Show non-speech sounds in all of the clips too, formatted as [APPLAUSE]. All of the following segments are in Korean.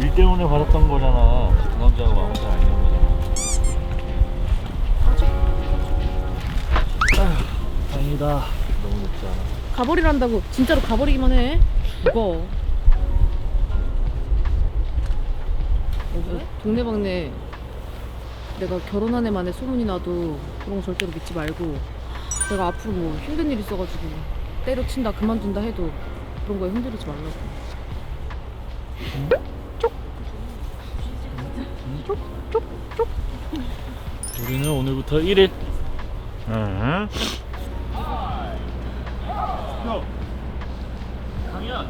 일 때문에 받았던 거잖아. 그 남자하고 아무 잘 아니는 거잖아. 아휴, 다행이다. 너무 높지 않아. 가버리란다고 진짜로 가버리기만 해. 어, 동네방네 내가 결혼한 애 만에 소문이 나도 그런 거 절대로 믿지 말고 내가 앞으로 뭐 힘든 일 있어가지고 때려친다 그만둔다 해도 그런 거에 흔들리지 말라고. 우리는 오늘부터 1일. 응. 강현.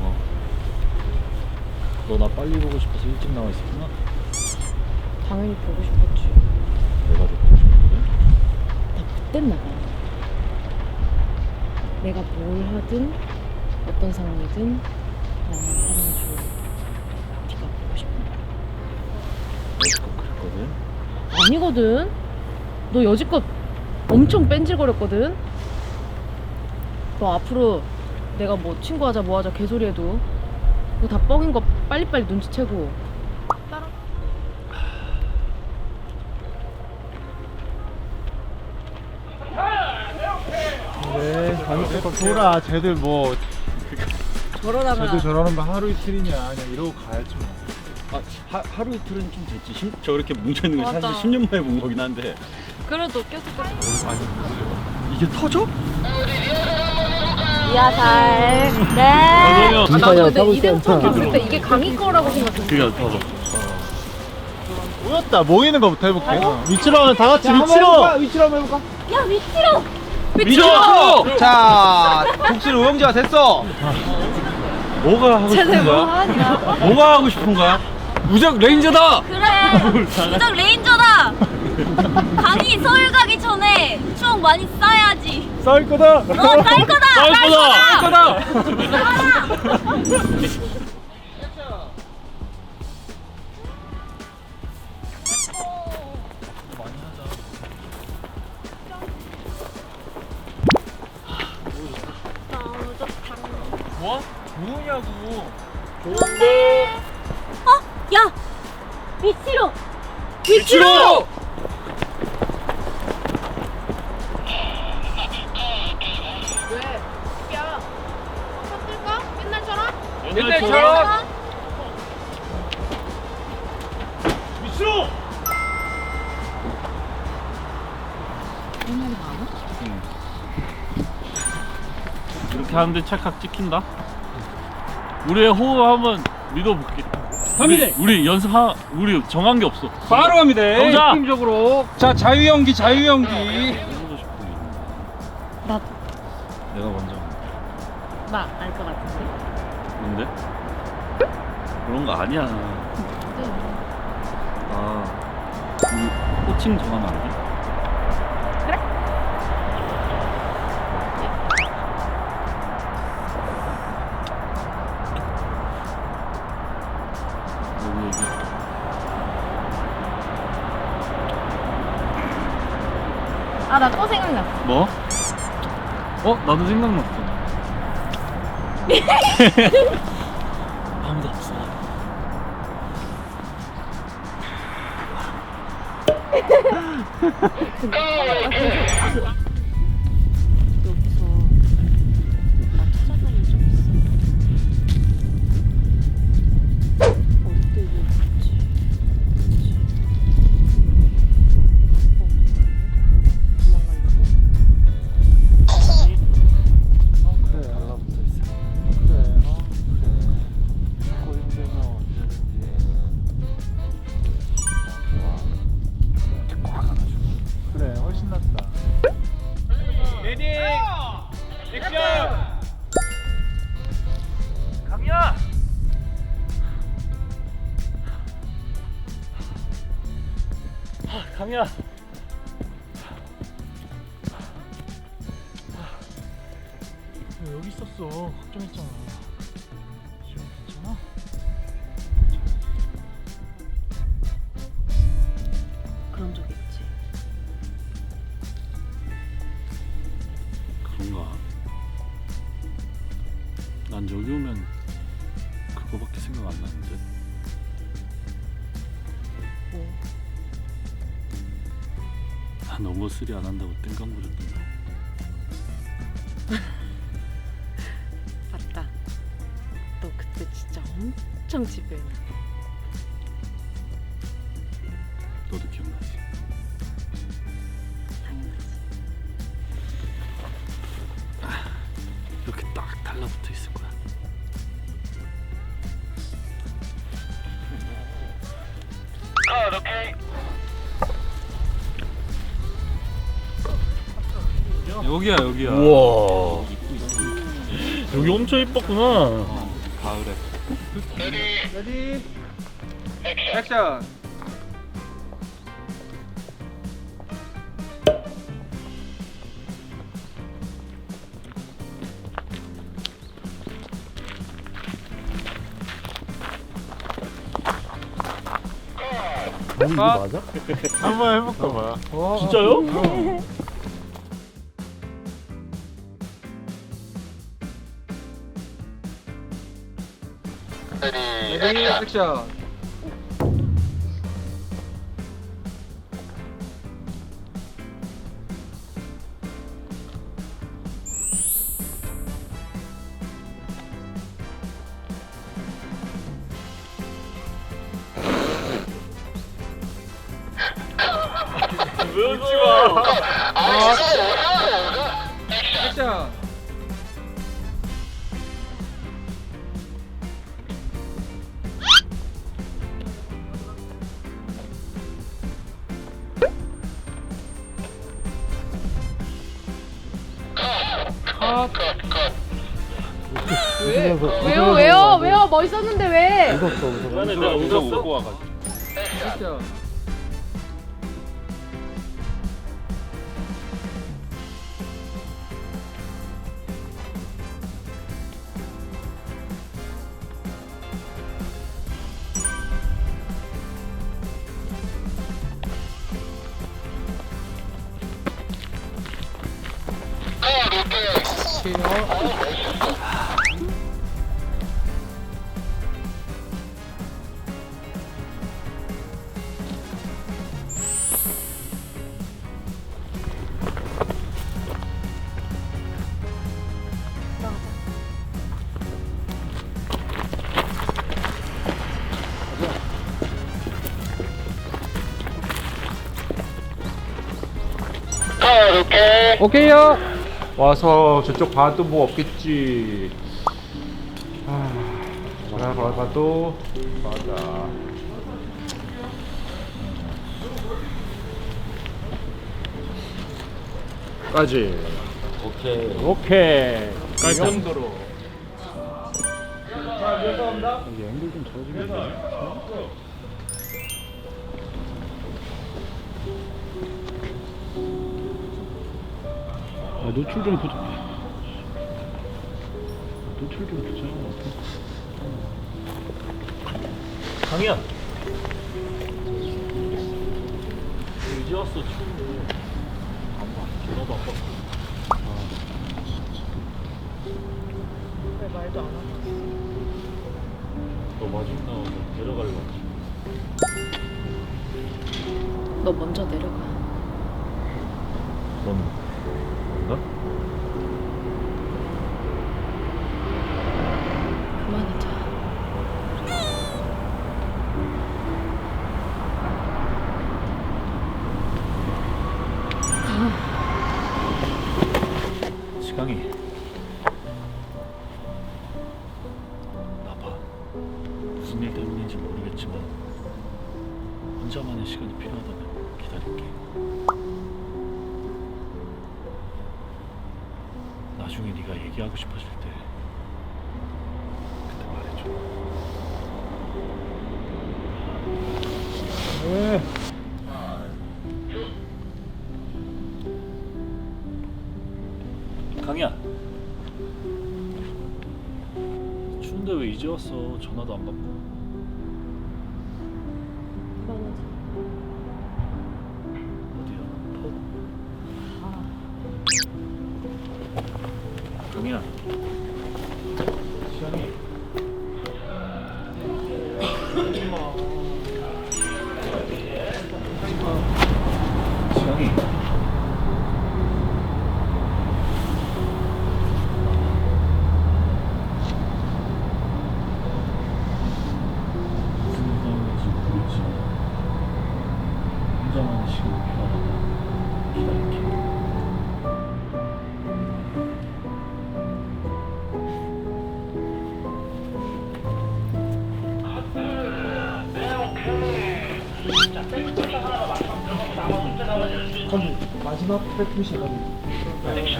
어. 너나 빨리 보고 싶어서 일찍 나와 있었구나. 당연히 보고 싶었지. 내가 더 보고 싶었거든. 나 그땐 나가. 내가 뭘 하든 어떤 상황이든 나만 사랑해줘. 네가 보고 싶은 거. 여지껏 그랬거든. 아니거든. 너 여지껏 엄청 뺀질거렸거든. 너 앞으로 내가 뭐 친구하자 뭐하자 개소리해도 그거 다 뻥인 거 빨리빨리 눈치채고 따라. 자기 돌아 쟤들 뭐 저러다가 쟤들 저러는 거 하루 이틀이냐 그냥 이러고 가야지 뭐 아, 하, 하루 이틀은 좀 됐지. 심, 저렇게 뭉쳐있는 거 맞아. 사실 10년 만에 본 거긴 한데. 그래도 계속 계속 이게 터져? 야잘 네. 아, 아, 나도 근데 이대로 처음 봤을 때 이게 강의 거라고 생각했어. 그게 터져. 모였다 모이는 거부터 해볼게 위치로 하면 다 같이 위치로 위치로 한번 해볼까? 야 미치로. 위치로! 자 독실 우영지가 됐어 뭐가 하고 싶은 거야? 뭐하냐? 뭐가 하고 싶은 거야? 무적 레인저다! 그래 무적 레인저다 강의 서울 가기 전에 추억 많이 쌓아야지 싸울 거다 어 쌓일 거다 [LAUGHS] 쌀 거다! 쌀 거다! 어? 야 위치로 위치로! 왜? 야. 샀을까? 옛날처럼? 옛날처럼 위치로! 이렇게 하는데 찰칵 찍힌다. 우리의 호흡 한번 믿어볼게. 갑니다. 우리, 우리 연습 하, 우리 정한 게 없어. 바로 갑니다. 가보자. 팀적으로. 자, 자유 연기, 자유 연기. 해보고 싶은 게 있는데. 나, 내가 먼저. 나 알 것 같은데? 뭔데? 그런 거 아니야. 아, 우리 호칭 정하면 안 돼? 아, 나 또 생각나. 뭐? 어? 나도 생각났어. [LAUGHS] 아무도 없어. [LAUGHS] [LAUGHS] 좀 있잖아. 좀 괜찮아? 그런 적 있지. 그런가? 난 여기 오면 그거밖에 생각 안 나는데. 뭐? 나 너무 쓰리 안 한다고 땡깡 부렸던 엄청 지배했는데. 너도 기억나지? 당연하지. 이렇게 딱 달라붙어 있을 거야. 여기야 여기야. 우와. 여기 엄청 이뻤구나. 가을에. 레디. 액션. 이거 맞아? [LAUGHS] 한번 해볼까 봐. 진짜요? 액션. 왜 웃지 마. 액션. 왜? 왜요? 왜요? 왜요? 멋있었는데 왜? 웃었어 웃었어. 내가 웃었어. 웃고 와가지고. 액션. 오케이요. 와서 저쪽 봐도 뭐 없겠지. 아, 뭐라 봐도 맞아. 까지. 오케이. 오케이. 이 정도로. 이게 앵글 좀 좋아지겠네. 아, 노출 좀 보자. 노출 좀 보자. 강현. 이제 왔어 추운데. 안 봐. 전화도 안. 왜 말도 안 하고? 너 마중 나와서 데려가려고. 너 먼저 내려가. 넌 뭔가? 그만하자. 시강이. 나봐. 무슨 일 때문인지 모르겠지만 혼자만의 시간이 필요하다면 기다릴게. 나중에 네가 얘기하고 싶어질 때 강이야 추운데 왜 이제 왔어? 전화도 안 받고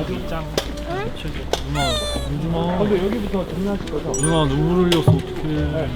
어디 짱. 누나 울지마 근데 여기부터 정리하실 거죠? 누나 눈물 흘렸어 어떡해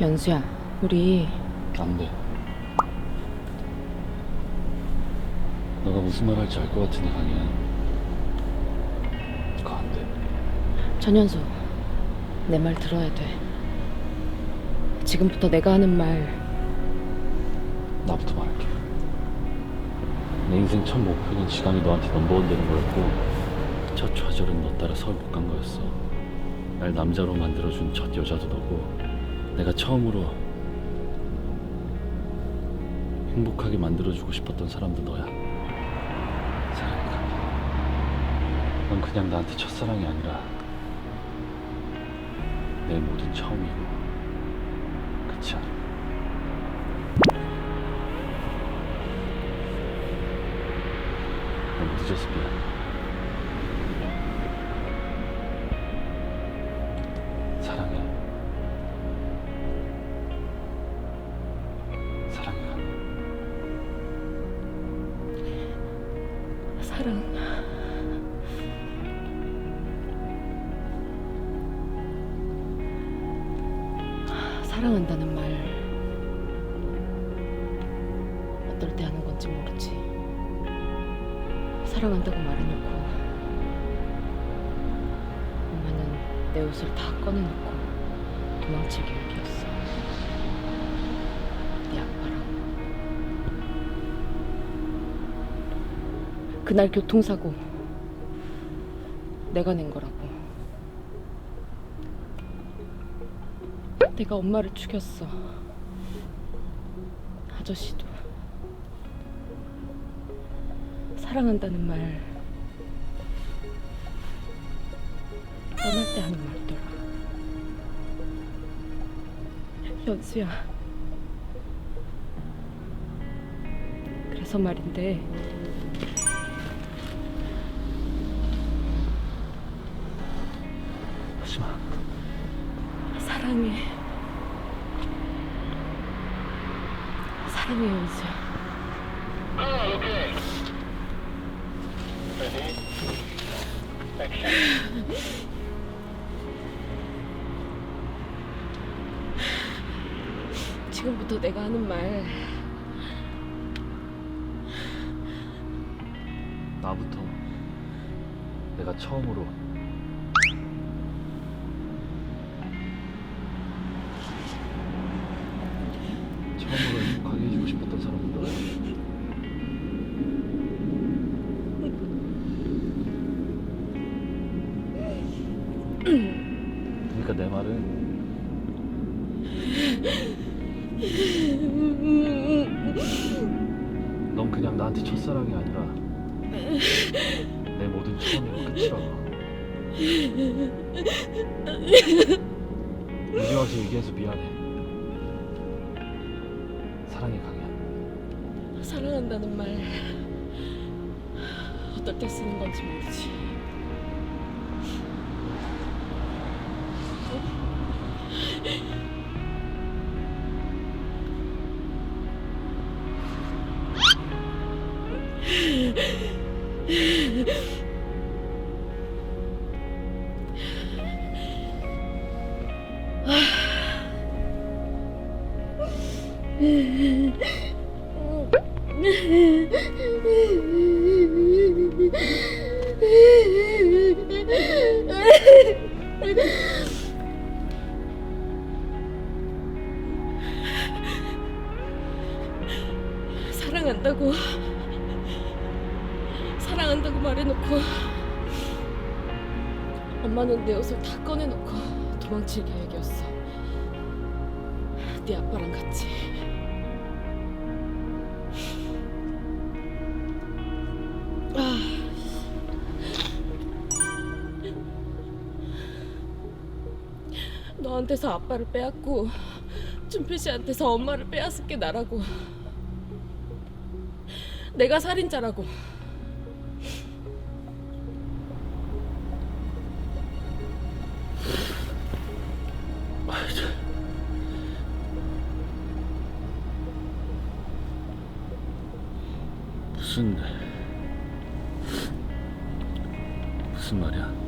연수야 우리 안 돼. 너가 무슨 말 할지 알 것 같으니 강이야. 그거 안 돼. 전현수 내 말 들어야 돼. 지금부터 내가 하는 말. 나부터 말할게. 내 인생 첫 목표는 지강이 너한테 넘버원 되는 거였고 첫 좌절은 너 따라 서울 못 간 거였어. 날 남자로 만들어준 첫 여자도 너고 내가 처음으로 행복하게 만들어주고 싶었던 사람도 너야. 사랑해 넌 그냥 나한테 첫사랑이 아니라 내 모든 처음이고 끝이야. 너무 늦어서 미안. 사랑한다고 말해놓고 엄마는 내 옷을 다 꺼내놓고 도망칠 계획이었어 네 아빠랑 그날 교통사고 내가 낸 거라고. 내가 엄마를 죽였어. 아저씨도 사랑한다는 말 떠날 때 하는 말더라. 연수야. 그래서 말인데. 나부터 내가 처음으로 처음으로 행복하게 해주고 싶었던 사람은 너야. 그러니까 내 말은 넌 그냥 나한테 첫사랑이 아니라 끝이라고. 이제 와서 얘기해서 미안해. 사랑해 강이야. 사랑한다는 말때 쓰는 건지 모르지. 사랑한다고. 사랑한다고 말해놓고. 엄마는 내 옷을 다 꺼내놓고 도망칠 계획이었어. 네 아빠랑 같이 너한테서 아빠를 빼앗고 준필 씨한테서 엄마를 빼앗을 게 나라고 내가 살인자라고. 무슨 무슨 말이야?